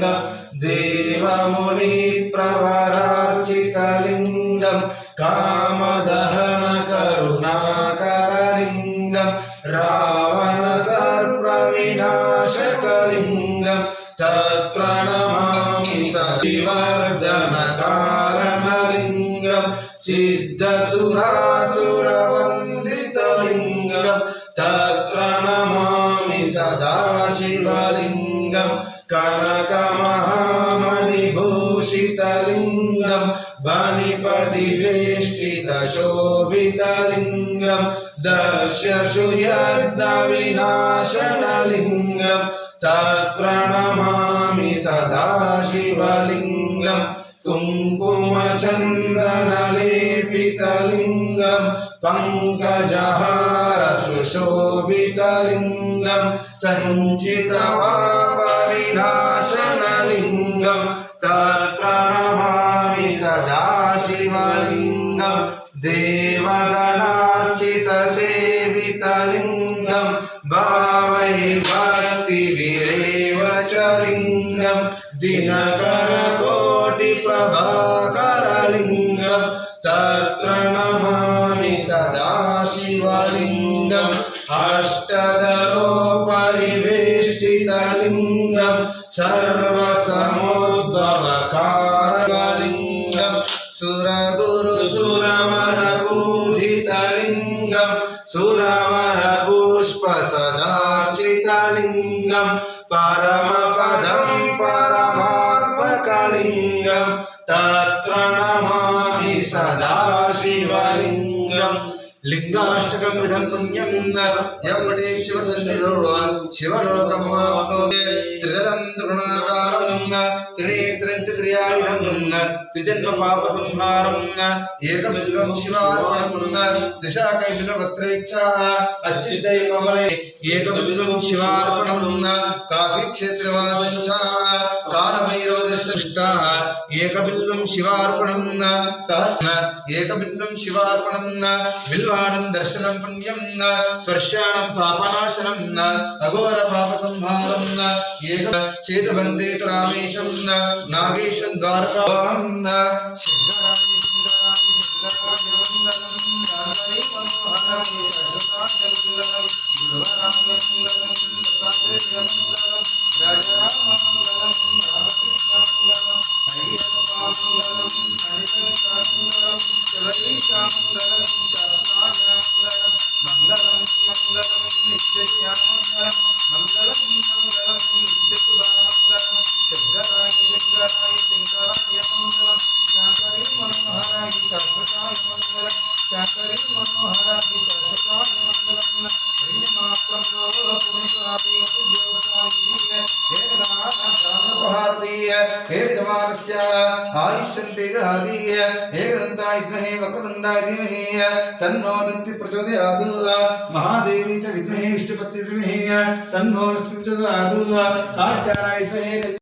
లింగ. దేవముని ప్రవరార్చిత లింగం కామదహన కరుణాకర లింగం. రావణతర్ప్రవినాశక లింగం తత్ప్రణమామి సతివర్ధన కారణ లింగం సిద్ధసురాసురవందిత లింగం తత్ప్రణమామి సదాశివలింగం. कनकमहामणिभूषितलिङ्गं वनिपतिवेष्टितशोभितलिङ्गं दर्शशुयज्ञविनाशनलिङ्गं तत्प्रणमामि सदा शिवलिङ्गं कुङ्कुमचन्दनलेपितलिङ्गं पङ्कजहार सुशोभितलिङ्गं सञ्चितवापविनाशनलिङ्गं तत्प्रणमामि सदा शिवलिङ्गं देवगणार्चितसेवितलिङ्गं भावै भक्तिविरेव च लिङ्गं ప్రభాకరలింగ తత్ర నమామి సదాశివలింగం అష్టదలో పరివేష్టితలింగం సర్వసమోద్భవకారలింగం సురగురు సురవర పూజితలింగం సురవర పుష్ప సదార్చితలింగం పరమపదం పరమాత్మకలింగం शिवलिङ्गं तत्र नमामि सदा ലിംഗാഷ്ടകം വിധം പുണ്യം എവിടെ ശിവസന്നിധോ ശിവലോകമാപ്നോതി ത്രിതലം തൃണാകാരം ത്രിണേത്രം ത്രിയാവിധ త్రిజన్మ పాప సంహారం ఏకబిల్వం శివార్పణం దిశాకైదులపత్రేచ్ఛ అచ్యుతైవమలే ఏకబిల్వం శివార్పణం కాశీ క్షేత్రవాసం చ కాలభైరవ దృష్ట ఏకబిల్వం శివార్పణం సహస్ర ఏకబిల్వం శివార్పణం బిల్వాణం దర్శనం పుణ్యం స్పర్శాణం పాపనాశనం అఘోర పాప సంహారం ఏక చేతుబందే రామేశం నాగేశం ద్వారకాం 呢？下一呢？शंकराय शंकराय मंगलम शंकरे मनोहराय शाश्वताय मंगलम शंकरे मनोहराय शाश्वताय मंगलम हरिमात्रम आयुष्यन्तेगादीय एकदन्ताय विद्महे वक्रतुण्डाय धीमहि तन्नो दन्ति प्रचोदयात् महादेवी च विद्महे विष्णुपत्ये धीमहि तन्नो लक्ष्मी च ददातु साक्षाराय विद्महे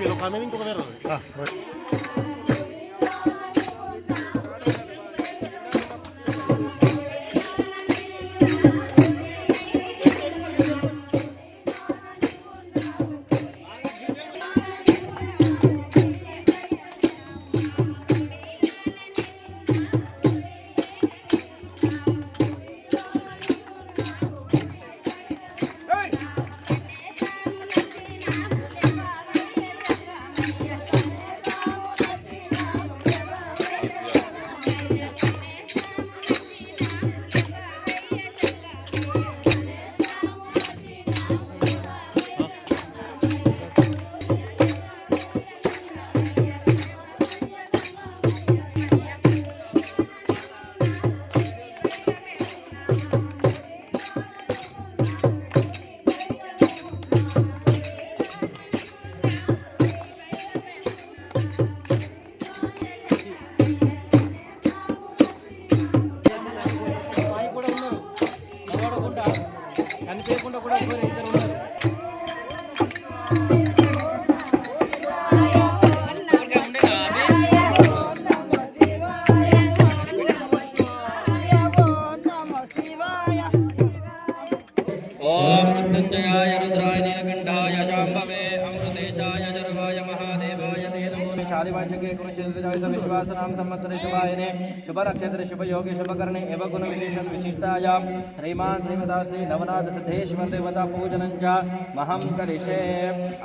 pero caminen como de rodillas. विश्वासनाम संवत्सरे शुभायने शुभकर्णे एव गुणविशेषण विशिष्टायां। श्रीमान् श्रीमता श्री नवनाथ सिद्धेश्वर देवता पूजनं च महं करिष्ये।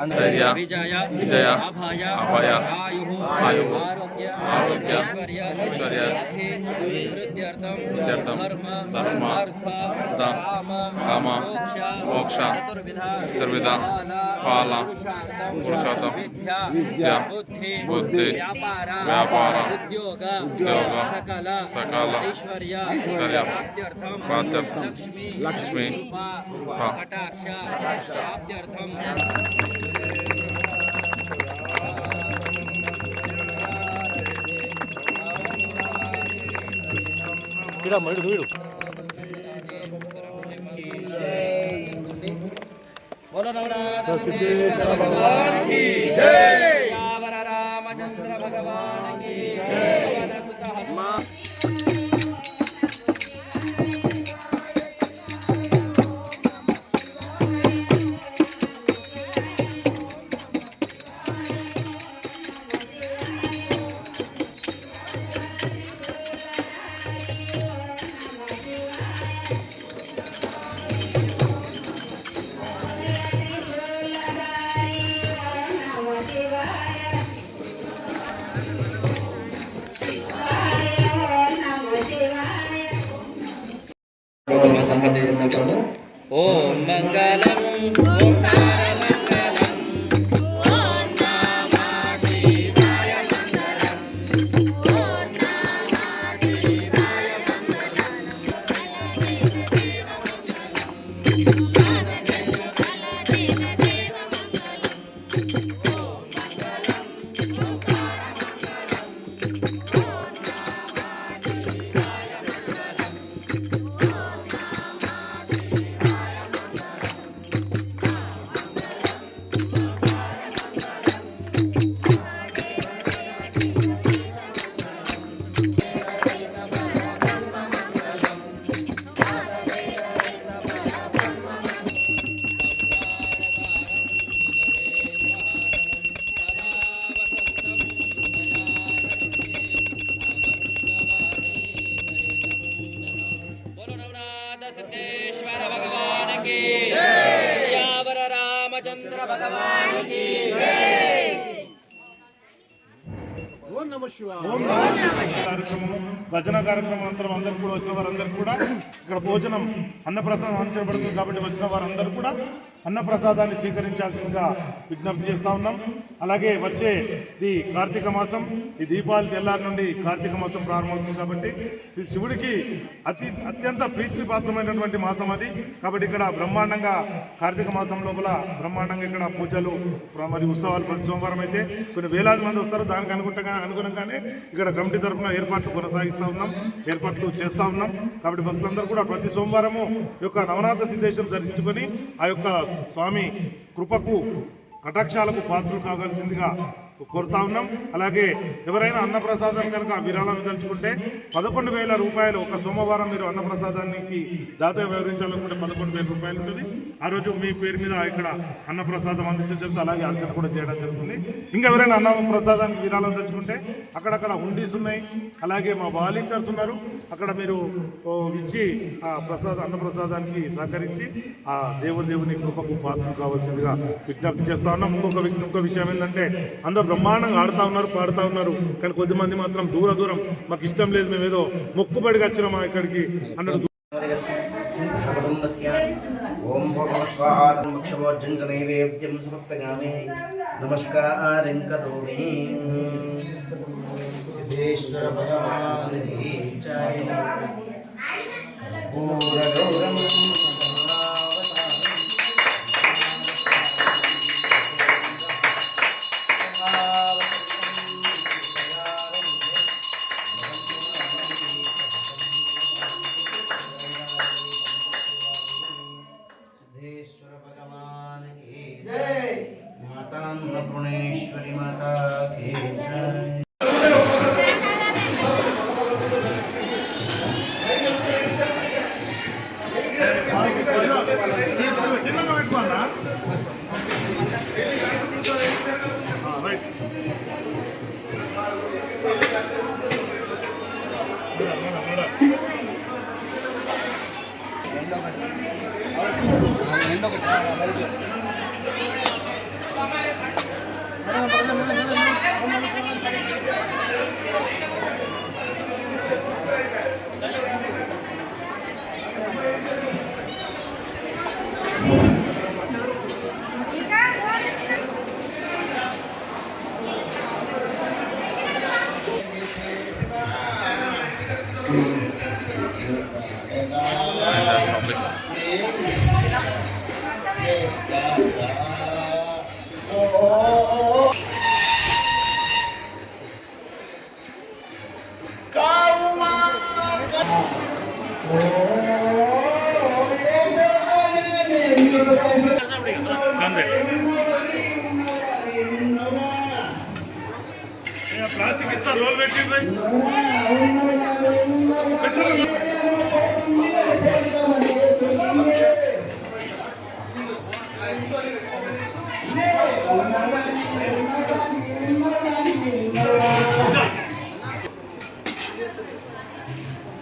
धैर्य, विजय विजय, अभय अभय, आयुः आयुः, आरोग्य आरोग्य, ऐश्वर्य ऐश्वर्य, वृद्ध्यर्थं वृद्ध्यर्थं, धर्म धर्म, अर्थ अर्थ, काम काम, मोक्ष मोक्ष, चतुर्विध चतुर्विध, फल फल, पुरुषार्थं पुरुषार्थं, विद्या विद्या, बुद्धि बुद्धि, ವ್ಯಾಪಾರ ಉದ್ಯೋಗ ಸಕಲ ಐಶ್ವರ್ಯ ಲಕ್ಷ್ಮಿ ಲಕ್ಷ್ಮಿ ಕಟಾಕ್ಷ ಪ್ರಾಪ್ತ್ಯರ್ಥಂ ಇಡಮ್ಮ ಹಿಡಿದು ಹಿಡು बोलो नवरात्र भगवान की जय boom, boom, boom. కార్యక్రమం అంతరం అందరూ కూడా వచ్చిన వారందరూ కూడా ఇక్కడ భోజనం అన్నప్రసాదం అందించబడుతుంది కాబట్టి వచ్చిన వారందరూ కూడా అన్నప్రసాదాన్ని స్వీకరించాల్సిందిగా విజ్ఞప్తి చేస్తా ఉన్నాం. అలాగే వచ్చే ది కార్తీక మాసం ఈ దీపావళి తెల్లారి నుండి కార్తీక మాసం ప్రారంభమవుతుంది కాబట్టి ఈ శివుడికి అతి అత్యంత ప్రీతిపాత్రమైనటువంటి మాసం అది. కాబట్టి ఇక్కడ బ్రహ్మాండంగా కార్తీక మాసం లోపల బ్రహ్మాండంగా ఇక్కడ పూజలు మరి మరియు ఉత్సవాలు ప్రతి సోమవారం అయితే కొన్ని వేలాది మంది వస్తారు. దానికి అనుగుణంగా అనుగుణంగానే ఇక్కడ కమిటీ తరఫున ఏర్పాట్లు కొనసాగిస్తూ ఉన్నాం ఏర్పాట్లు చేస్తూ ఉన్నాం. కాబట్టి భక్తులందరూ కూడా ప్రతి సోమవారము యొక్క నవనాథ సిద్ధేశ్వరం దర్శించుకొని ఆ యొక్క స్వామి కృపకు కటాక్షాలకు పాత్రలు కావాల్సిందిగా కోరుతా ఉన్నాం. అలాగే ఎవరైనా అన్నప్రసాదం కనుక విరాళం విదలుచుకుంటే పదకొండు వేల రూపాయలు ఒక సోమవారం మీరు అన్నప్రసాదానికి దాత వివరించాలనుకుంటే పదకొండు వేల రూపాయలు ఉంటుంది. ఆ రోజు మీ పేరు మీద ఇక్కడ అన్నప్రసాదం అందించడం జరుగుతుంది. అలాగే అర్చన కూడా చేయడం జరుగుతుంది. ఇంకా ఎవరైనా అన్నప్రసాదానికి విరాళం తెచ్చుకుంటే అక్కడక్కడ హుండీస్ ఉన్నాయి. అలాగే మా వాలంటీర్స్ ఉన్నారు. అక్కడ మీరు ఇచ్చి ఆ ప్రసాద అన్నప్రసాదానికి సహకరించి ఆ దేవుని దేవుని కృపకు పాత్ర కావాల్సిందిగా విజ్ఞప్తి చేస్తా ఉన్నాం. ఇంకొక ఇంకొక విషయం ఏంటంటే అందరూ బ్రహ్మాండంగా ఆడుతూ ఉన్నారు పాడుతూ ఉన్నారు. కానీ కొద్దిమంది మాత్రం దూర దూరం. మాకు ఇష్టం లేదు మేము ఏదో మొక్కుబడిగా వచ్చినామా ఇక్కడికి అన్నట్టు కుటుంబస్య నమస్కారం సిద్ధేశ్వర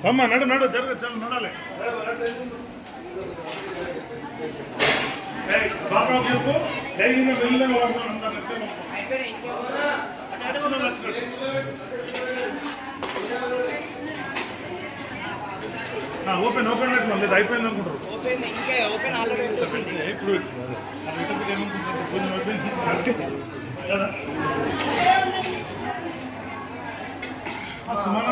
అమ్మ నడు నడు జరుగు జరుగు నడాలి. ఏయ్, బాగా చెప్పు. దైన వెళ్ళిన వాళ్ళు అందరూ. ఓపెన్ ఓపెన్ పెట్టినాం లేదు అయిపోయింది అనుకుంటారు. ఇప్పుడు. కదా? సుమారు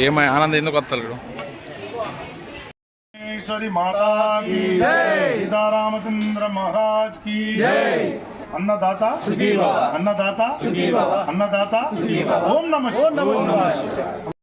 ఏమై ఆనందం ఎందుకు వస్తలేడు మాతా की సీతారామచంద్ర మహారాజ్ की అన్నదాత అన్నదాత అన్నదాత ఓం నమ ఓం నమ